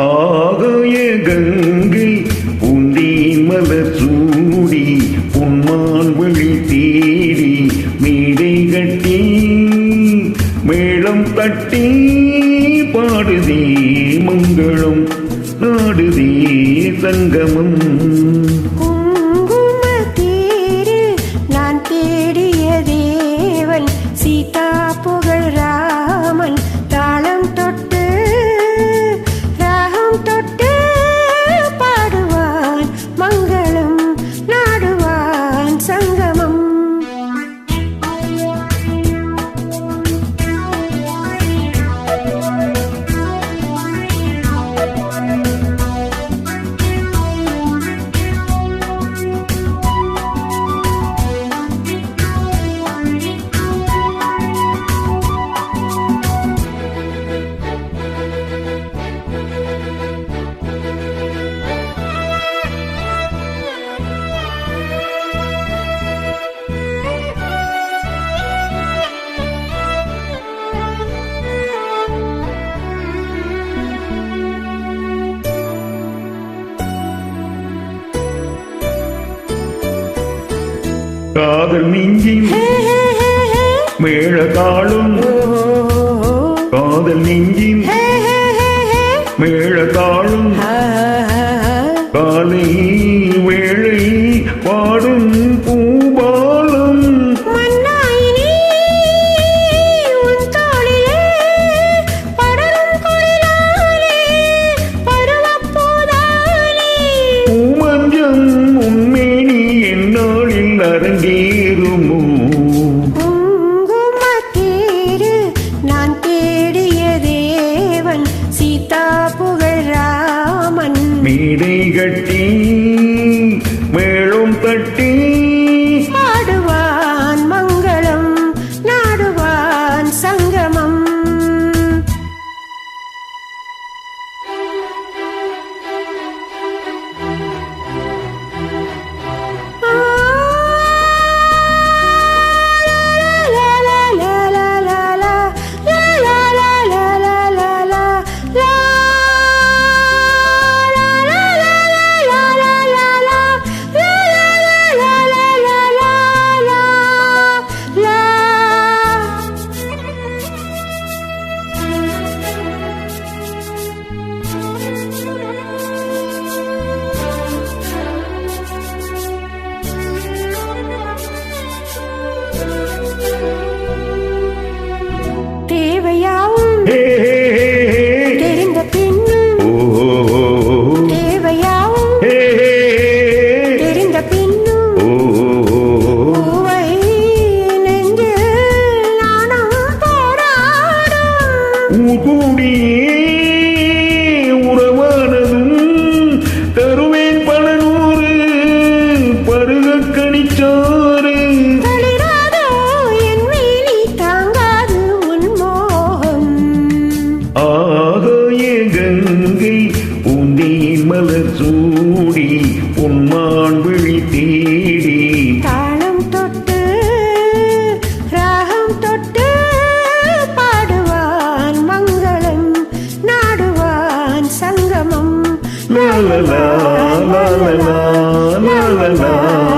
ஆகாய கங்கை உந்தி மலர் சூடி உன்மான் வழி தேடி மேடை கட்டி மேளம் தட்டி பாடுதே மங்களம் நாடுதே சங்கமம். காதல் மிஞ்சும் மேளதாளும். காதல் நெஞ்சும் மேளதாளும். மேடை கட்டி உறவானதும் தருவேன் பல நூறு பருக கணிச்சாறு ஆக ஏ கங்கை உன்னை மலர் சூ 啦啦啦啦啦